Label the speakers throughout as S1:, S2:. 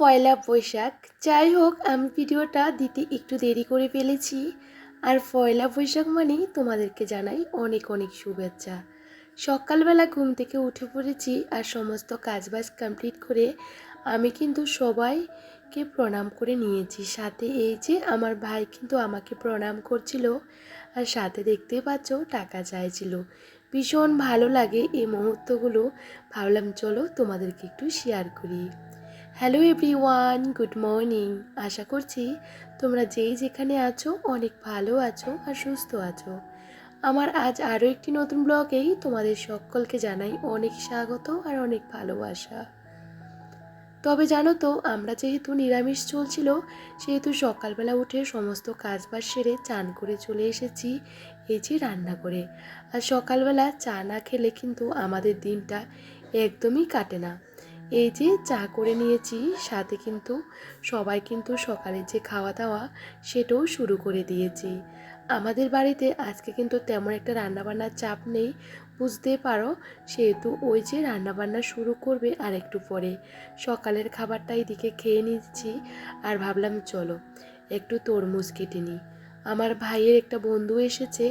S1: পয়লা বৈশাখ। যাই হোক, আমি ভিডিওটা দিতে একটু দেরি করে ফেলেছি। আর পয়লা বৈশাখ মানেই তোমাদেরকে জানাই অনেক অনেক শুভেচ্ছা। সকালবেলা ঘুম থেকে উঠে পড়েছি আর সমস্ত কাজবাজ কমপ্লিট করে আমি কিন্তু সবাইকে প্রণাম করে নিয়েছি। সাথে এই যে আমার ভাই কিন্তু আমাকে প্রণাম করছিল আর সাথে দেখতে পাচ্ছ টাকা চাইছিল। ভীষণ ভালো লাগে এই মুহূর্তগুলো। ভাবলাম, চলো তোমাদেরকে একটু শেয়ার করি। হ্যালো এভরিওয়ান গুড মর্নিং আশা করছি তোমরা যেই যেখানে আছো, অনেক ভালো আছো আর সুস্থ আছো। আমার আজ আরও একটি নতুন ব্লগেই তোমাদের সকলকে জানাই অনেক স্বাগত আর অনেক ভালোবাসা। তবে জানো তো, আমরা যেহেতু নিরামিষ চলছিল, সেহেতু সকালবেলা উঠে সমস্ত কাজবাজ সেরে চান করে চলে এসেছি, এই যে রান্না করে। আর সকালবেলা চা না খেলে কিন্তু আমাদের দিনটা একদমই কাটে না। এই যে চা করে নিয়েছি, সাথে কিন্তু সবাই কিন্তু সকালে যে খাওয়া দাওয়া সেটাও শুরু করে দিয়েছি। আমাদের বাড়িতে আজকে কিন্তু তেমন একটা রান্নাবান্নার চাপ নেই, বুঝতে পারো? সেহেতু ওই যে রান্নাবান্না শুরু করবে আর একটু পরে। সকালের খাবারটা এদিকে খেয়ে নিচ্ছি আর ভাবলাম চলো, একটু তরমুজ কেটে নিই। আমার ভাইয়ের একটা বন্ধু এসেছে,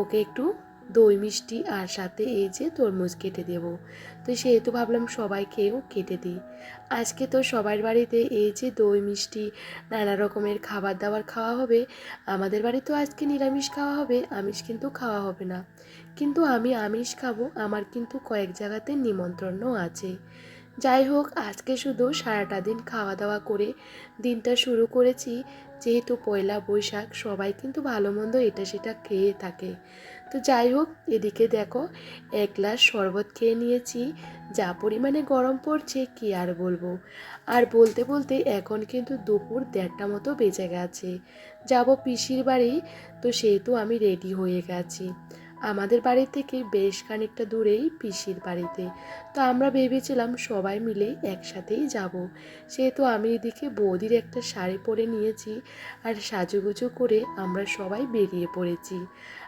S1: ওকে একটু দই মিষ্টি আর সাথে এই যে তরমুজ কেটে দেব। তো সেহেতু ভাবলাম সবাইকেও কেটে দিই। আজকে তো সবার বাড়িতে এই যে দই মিষ্টি, নানা রকমের খাবার দাবার খাওয়া হবে। আমাদের বাড়িতেও আজকে নিরামিষ খাওয়া হবে, আমিষ কিন্তু খাওয়া হবে না। কিন্তু আমি আমিষ খাব, আমার কিন্তু কয়েক জায়গাতে নিমন্ত্রণও আছে। যাই হোক, আজকে শুধু সারাটা দিন খাওয়া দাওয়া করে দিনটা শুরু করেছি। যেহেতু পয়লা বৈশাখ, সবাই কিন্তু ভালো মন্দ এটা সেটা খেয়ে থাকে। তো যাই হোক, এদিকে দেখো, এক গ্লাস শরবত খেয়ে নিয়েছি। যা পরিমাণে গরম পড়ছে, কি আর বলব? আর বলতে বলতে এখন কিন্তু দুপুর দেড়টা মতো বেজে গেছে। যাব পিসির বাড়ি, তো সেহেতু আমি রেডি হয়ে গেছি। আমাদের বাড়ি থেকে বেশ খানিকটা দূরেই পিসির বাড়িতে। তো আমরা ভেবেছিলাম সবাই মিলে একসাথেই যাব। সেহেতু আমি এদিকে বৌদির একটা শাড়ি পরে নিয়েছি আর সাজুগুজু করে আমরা সবাই বেরিয়ে পড়েছি।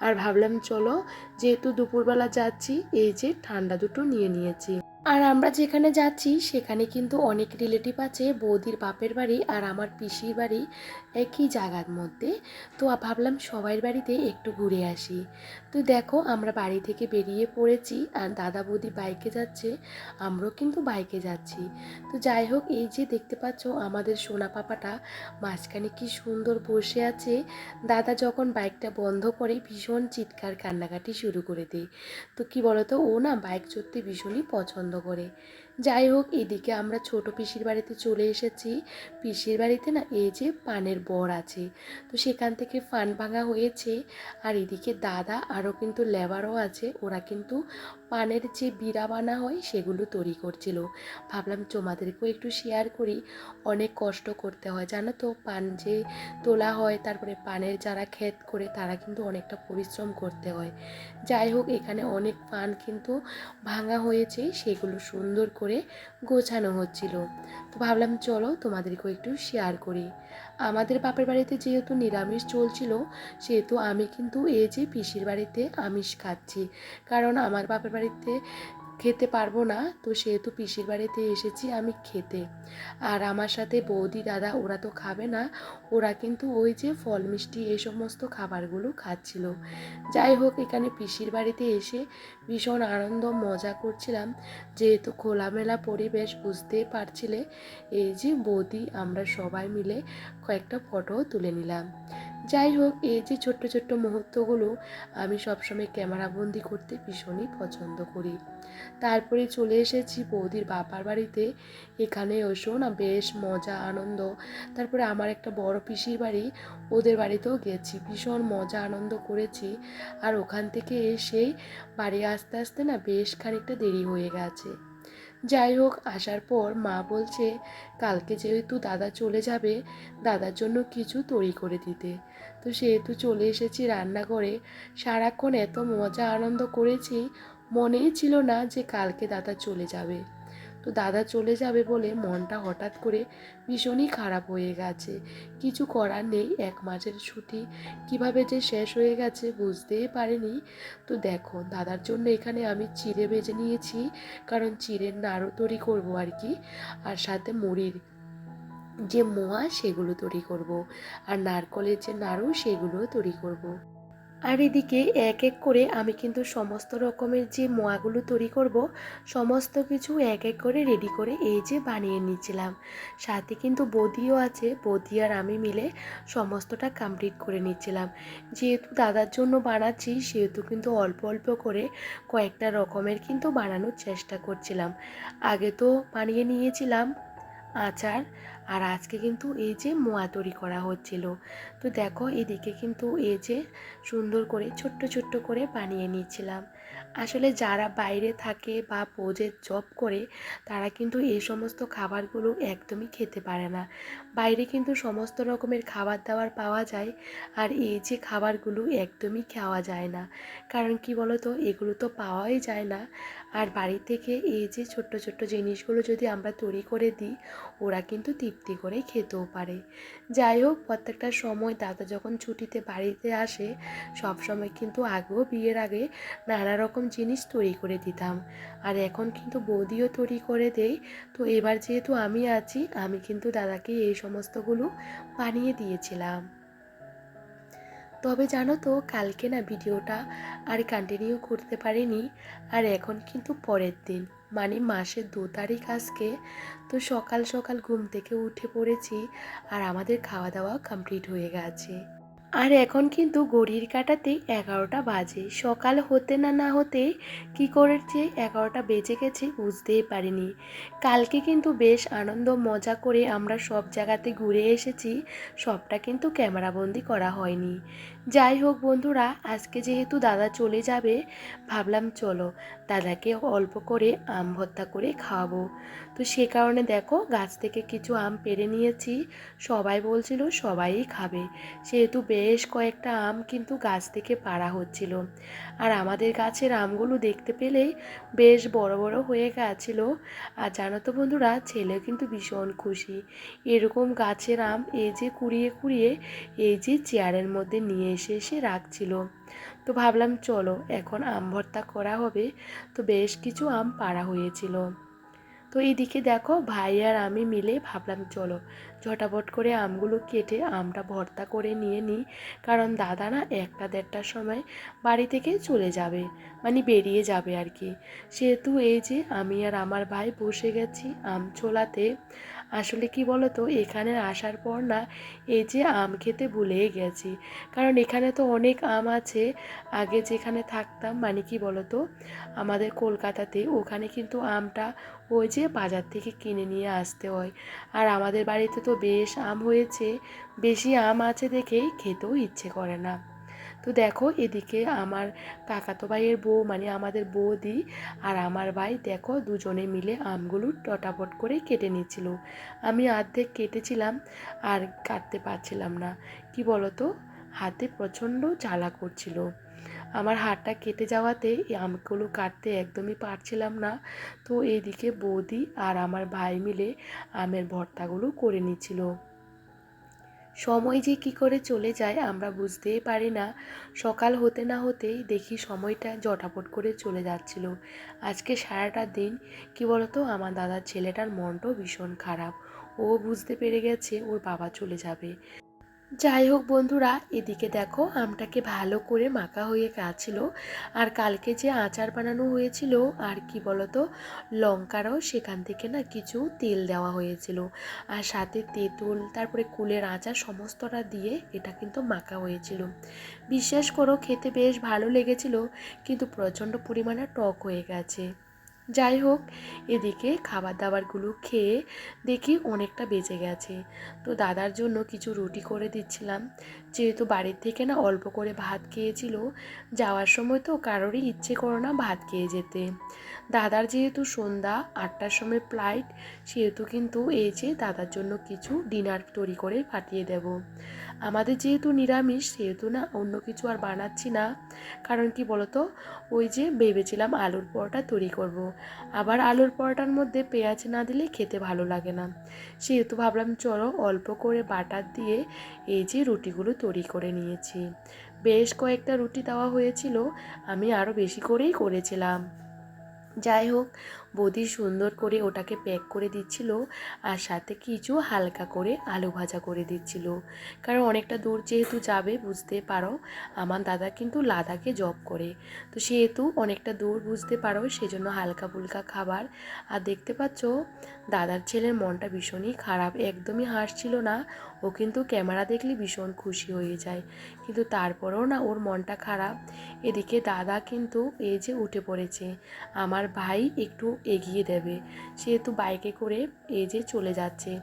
S1: আর ভাবলাম, চলো যেহেতু দুপুরবেলা যাচ্ছি, এই যে ঠান্ডা দুটো নিয়ে নিয়েছি। আর আমরা যেখানে যাচ্ছি, সেখানে কিন্তু অনেক রিলেটিভ আছে, বৌদির বাপের বাড়ি আর আমার পিসির বাড়ি একই জায়গার মধ্যে। তো ভাবলাম সবাইয়ের বাড়িতে একটু ঘুরে আসি। তো দেখো, আমরা বাড়ি থেকে বেরিয়ে পড়েছি আর দাদা বৌদি বাইকে যাচ্ছে, আমরাও কিন্তু বাইকে যাচ্ছি। তো যাই হোক, এই যে দেখতে পাচ্ছ আমাদের সোনা পাপাটা মাঝখানে কি সুন্দর বসে আছে। দাদা যখন বাইকটা বন্ধ করে ভীষণ চিৎকার কান্নাকাটি শুরু করে দেয়। তো কি বলতো, ও না বাইক চড়তে ভীষণই পছন্দ করে। যাই হোক, এদিকে আমরা ছোট পিসির বাড়িতে চলে এসেছি। পিসির বাড়িতে না এই যে পানের বর আছে। তো সেখান থেকে ফান ভাঙা হয়েছে। আর এদিকে দাদা আরও কিন্তু লেবারও আছে। ওরা কিন্তু পানের যে বিড়া বানা হয় সেগুলো তৈরি করছিল। ভাবলাম তোমাদেরকেও একটু শেয়ার করি। অনেক কষ্ট করতে হয়, জানো তো? পান যে তোলা হয়, তারপরে পানের যারা ক্ষেত করে তারা কিন্তু অনেকটা পরিশ্রম করতে হয়। যাই হোক, এখানে অনেক পান কিন্তু ভাঙা হয়েছে, সেগুলো সুন্দর করে গোছানো হচ্ছিল। তো ভাবলাম, চলো তোমাদেরকেও একটু শেয়ার করি। আমাদের বাপের বাড়িতে যেহেতু নিরামিষ চলছিল, সেহেতু আমি কিন্তু এই যে পিসির বাড়িতে আমিষ খাচ্ছি। কারণ আমার বাপের বাড়িতে খেতে পারব না। তো সেহেতু পিসির বাড়িতে এসেছি আমি খেতে। আর আমার সাথে বৌদি, দাদা ওরা তো খাবে না। ওরা কিন্তু ওই যে ফল, মিষ্টি এই সমস্ত খাবারগুলো খাচ্ছিল। যাই হোক, এখানে পিসির বাড়িতে এসে ভীষণ আনন্দ, মজা করছিলাম। যেহেতু খোলামেলা পরিবেশ বুঝতে পারছিলে, এই যে বৌদি, আমরা সবাই মিলে কয়েকটা ফটো তুলে নিলাম। যাই হোক, এই যে ছোট্ট ছোট্ট মুহূর্তগুলো আমি সবসময় ক্যামেরাবন্দি করতে ভীষণই পছন্দ করি। তারপরে চলে এসেছি বৌদির বাবার বাড়িতে। এখানে এসেও না বেশ মজা, আনন্দ। তারপরে আমার একটা বড় পিসির বাড়ি, ওদের বাড়িতেও গেছি। ভীষণ মজা, আনন্দ করেছি। আর ওখান থেকে এসেই বাড়ি আসতে আসতে না বেশ খানিকটা দেরি হয়ে গেছে। যাই হোক, আসার পর মা বলছে, কালকে যেহেতু দাদা চলে যাবে, দাদার জন্য কিছু তৈরি করে দিতে। তো সেহেতু চলে এসেছি রান্নাঘরে। সারাক্ষণ এত মজা, আনন্দ করেছি মনেই ছিল না যে কালকে দাদা চলে যাবে। তো দাদা চলে যাবে বলে মনটা হঠাৎ করে ভীষণই খারাপ হয়ে গেছে। কিছু করার নেই, এক মাসের ছুটি। কীভাবে যে শেষ হয়ে গেছে বুঝতেই পারিনি। তো দেখো, দাদার জন্য এখানে আমি চিড়ে ভেজে নিয়েছি, কারণ চিড়ের নাড়ু তৈরি করব আর কি। আর সাথে মুড়ির যে মোয়া, সেগুলো তৈরি করব। আর নারকলের যে নাড়ু, সেগুলোও তৈরি করব। আর এদিকে এক এক করে আমি কিন্তু সমস্ত রকমের যে মোয়াগুলো তৈরি করব, সমস্ত কিছু এক এক করে রেডি করে এই যে বানিয়ে নিয়েছিলাম সাথে কিন্তু বদিও আছে, বদি আর আমি মিলে সমস্তটা কমপ্লিট করে নিচ্ছিলাম। যেহেতু দাদার জন্য বানাচ্ছি, সেহেতু কিন্তু অল্প অল্প করে কয়েকটা রকমের কিন্তু বানানোর চেষ্টা করছিলাম। আগে তো বানিয়ে নিয়েছিলাম আচার। আর আজকে কিন্তু এই যে মোয়া তৈরি করা হচ্ছিল। তো দেখো এদিকে কিন্তু এই যে সুন্দর করে ছোট্ট ছোট্ট করে বানিয়ে নিচ্ছিলাম। আসলে যারা বাইরে থাকে বা পোজের জব করে, তারা কিন্তু এই সমস্ত খাবারগুলো একদমই খেতে পারে না। বাইরে কিন্তু সমস্ত রকমের খাবার দাবার পাওয়া যায় আর এই যে খাবারগুলো একদমই খাওয়া যায় না। কারণ কি বলতো? এগুলো তো পাওয়াই যায় না। আর বাড়ি থেকে এই যে ছোট্ট ছোট্ট জিনিসগুলো যদি আমরা তৈরি করে দিই, ওরা কিন্তু তৃপ্তি করে খেতেও পারে। যাই হোক, প্রত্যেকটা সময় দাদা যখন ছুটিতে বাড়িতে আসে সব সময় কিন্তু আগেও বিয়ের আগে নানা রকম জিনিস তৈরি করে দিতাম। আর এখন কিন্তু বৌদিও তৈরি করে দেয়। তো এবার যেহেতু আমি আছি, আমি কিন্তু দাদাকে এই সমস্তগুলো বানিয়ে দিয়েছিলাম। তবে জানো তো, কালকে না ভিডিওটা আর কন্টিনিউ করতে পারিনি। আর এখন কিন্তু পরের দিন মানে মাসের দু তারিখ আজকে, তো সকাল সকাল ঘুম থেকে উঠে পড়েছি। আর আমাদের খাওয়া দাওয়া কমপ্লিট হয়ে গেছে। আর এখন কিন্তু ঘড়ির কাটাতে এগারোটা বাজে। সকাল হতে না না হতে কি করেছে এগারোটা বেজে গেছে বুঝতেই পারিনি। কালকে কিন্তু বেশ আনন্দ মজা করে আমরা সব জায়গাতে ঘুরে এসেছি, সবটা কিন্তু ক্যামেরাবন্দি করা হয়নি। যাই হোক বন্ধুরা, আজকে যেহেতু দাদা চলে যাবে, ভাবলাম চলো দাদাকে অল্প করে আম ভর্তা করে খাওয়াবো। তো সে কারণে দেখো গাছ থেকে কিছু আম পেরে নিয়েছি, সবাই বলছিল সবাই খাবে। সেহেতু বেশ কয়েকটা আম কিন্তু গাছ থেকে পাড়া হচ্ছিল। আর আমাদের গাছের আমগুলো দেখতে পেলেই বেশ বড় বড় হয়ে গেছিল। আর জানো তো বন্ধুরা ছেলে কিন্তু ভীষণ খুশি। এরকম গাছের আম এই যে কুড়িয়ে কুড়িয়ে, এই যে চেয়ারের মধ্যে নিয়ে এসে এসে রাখছিল তো ভাবলাম, চলো, এখন আম ভর্তা করা হবে। তো বেশ কিছু আম পাড়া হয়েছিল। তো এইদিকে দেখো, ভাই আর আমি মিলে ভাবলাম, চলো, ঝটাপট করে আমগুলো কেটে আমটা ভর্তা করে নিয়ে নিই। কারণ দাদা না একটা দেড়টার সময় বাড়ি থেকে চলে যাবে মানে বেরিয়ে যাবে আর কি। সেহেতু এই যে আমি আর আমার ভাই বসে গেছি আম ছোলাতে। আসলে কি বলো তো এখানে আসার পর না এই যে আম খেতে ভুলেই গেছি। কারণ এখানে তো অনেক আম আছে। আগে যেখানে থাকতাম মানে কি বলো তো আমাদের কলকাতাতে ওখানে কিন্তু আমটা ওই যে বাজার থেকে কিনে নিয়ে আসতে হয়। আর আমাদের বাড়িতে তো বেশ আম হয়েছে। বেশি আম আছে দেখেই খেতেও ইচ্ছে করে না। তো দেখো এদিকে আমার কাকাতো ভাইয়ের বউ মানে আমাদের বৌদি আর আমার ভাই, দেখো দুজনে মিলে আমগুলো টটাপট করে কেটে নিচ্ছিল। আমি অর্ধেক কেটেছিলাম আর কাটতে পারছিলাম না। কি বলতো? হাতে প্রচণ্ড জ্বালা করছিল। আমার হাতটা কেটে যাওয়াতে এই আমগুলো কাটতে একদমই পারছিলাম না। তো এইদিকে বৌদি আর আমার ভাই মিলে আমের ভর্তাগুলো করে নিচ্ছিল। সময় যে কি করে চলে যায় আমরা বুঝতেই পারি না। সকাল হতে না হতেই দেখি সময়টা জটাপট করে চলে যাচ্ছিল। আজকে সারাটা দিন কি বলতো, আমার দাদার ছেলেটার মনটাও ভীষণ খারাপ। ও বুঝতে পেরে গেছে ওর বাবা চলে যাবে। যাই হোক বন্ধুরা, এদিকে দেখো আমটাকে ভালো করে মাখা হয়ে গেছিল। আর কালকে যে আচার বানানো হয়েছিল, আর কি বলতো, লঙ্কারও সেখান থেকে না কিছু তেল দেওয়া হয়েছিল। আর সাথে তেঁতুল, তারপরে কুলের আচার সমস্তটা দিয়ে এটা কিন্তু মাখা হয়েছিল। বিশ্বাস করো, খেতে বেশ ভালো লেগেছিল, কিন্তু প্রচণ্ড পরিমাণে টক হয়ে গেছে। যাই হোক, এদিকে খাবার দাবারগুলো খেয়ে দেখি অনেকটা বেঁচে গেছে। তো দাদার জন্য কিছু রুটি করে দিচ্ছিলাম। যেহেতু বাড়ির থেকে না অল্প করে ভাত খেয়েছিল, যাওয়ার সময় তো কারোরই ইচ্ছে করো না ভাত খেয়ে যেতে। দাদার যেহেতু সন্ধ্যা, আটটার সময় ফ্লাইট সেহেতু কিন্তু এই যে দাদার জন্য কিছু ডিনার তৈরি করে পাঠিয়ে দেব। আমাদের যেহেতু নিরামিষ, সেহেতু না অন্য কিছু আর বানাচ্ছি না। কারণ কি বলতো? ওই যে ভেবেছিলাম আলুর পরোটা তৈরি করব। আবার আলুর পরোটার মধ্যে পেঁয়াজ না দিলে খেতে ভালো লাগে না। সেহেতু ভাবলাম চলো অল্প করে বাটার দিয়ে এই যে রুটিগুলো তৈরি করে নিয়েছি। বেশ কয়েকটা রুটি দেওয়া হয়েছিল, আমি আরও বেশি করেই করেছিলাম। যাই হোক বৌদি সুন্দর করে ওটাকে প্যাক করে দিচ্ছিল আর সাথে কিছু হালকা করে আলু ভাজা করে দিচ্ছিল। কারণ অনেকটা দূর যেহেতু যাবে, বুঝতে পারো? আমার দাদা কিন্তু লাদাখে জব করে। তো সেহেতু অনেকটা দূর বুঝতে পারো, সেজন্য হালকা ফুলকা খাবার। আর দেখতে পাচ্ছ, দাদার ছেলের মনটা ভীষণই খারাপ, একদমই হাসছিল না। ও কিন্তু ক্যামেরা দেখলে ভীষণ খুশি হয়ে যায়। কিন্তু তারপরেও না ওর মনটা খারাপ। এদিকে দাদা কিন্তু এই যে উঠে পড়েছে। আমার ভাই একটু এগিয়ে দেবে। সেহেতু বাইকে করে এই যে চলে যাচ্ছে।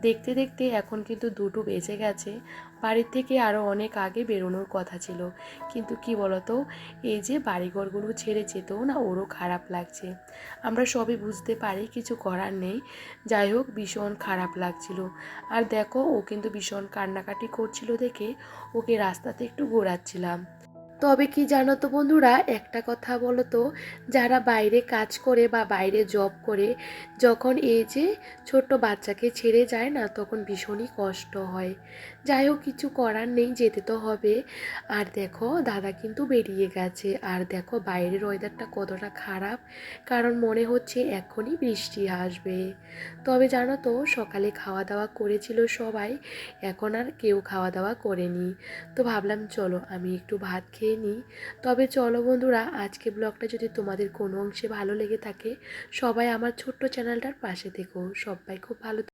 S1: দেখতে দেখতে এখন কিন্তু দুটো বেজে গেছে। বাড়ির থেকে আরও অনেক আগে বেরোনোর কথা ছিল। কিন্তু কি বলতো, এই যে বাড়িঘরগুলো ছেড়ে যেতেও না ওরও খারাপ লাগছে। আমরা সবই বুঝতে পারি, কিছু করার নেই। যাই হোক, ভীষণ খারাপ লাগছিল। আর দেখো, ও কিন্তু ভীষণ কান্নাকাটি করছিল দেখে ওকে রাস্তাতে একটু ঘোরাচ্ছিলাম। তবে কি জানো তো বন্ধুরা, একটা কথা বলো তো যারা বাইরে কাজ করে বা বাইরে জব করে, যখন এই যে ছোট্ট বাচ্চাকে ছেড়ে যায় না, তখন ভীষণই কষ্ট হয়। যাই হোক, কিছু করার নেই, যেতে তো হবে। আর দেখো, দাদা কিন্তু বেরিয়ে গেছে। আর দেখো, বাইরের ওয়েদারটা কতটা খারাপ, কারণ মনে হচ্ছে এখনই বৃষ্টি আসবে। তবে জানো তো, সকালে খাওয়া দাওয়া করেছিল সবাই, এখন আর কেউ খাওয়া দাওয়া করেনি। তো ভাবলাম, চলো, আমি একটু ভাত খেয়ে নিই। তবে চলো বন্ধুরা, আজকে ব্লগটা যদি তোমাদের কোনো অংশে ভালো লেগে থাকে, সবাই আমার ছোট্ট চ্যানেলটার পাশে থেকো। সবাই খুব ভালো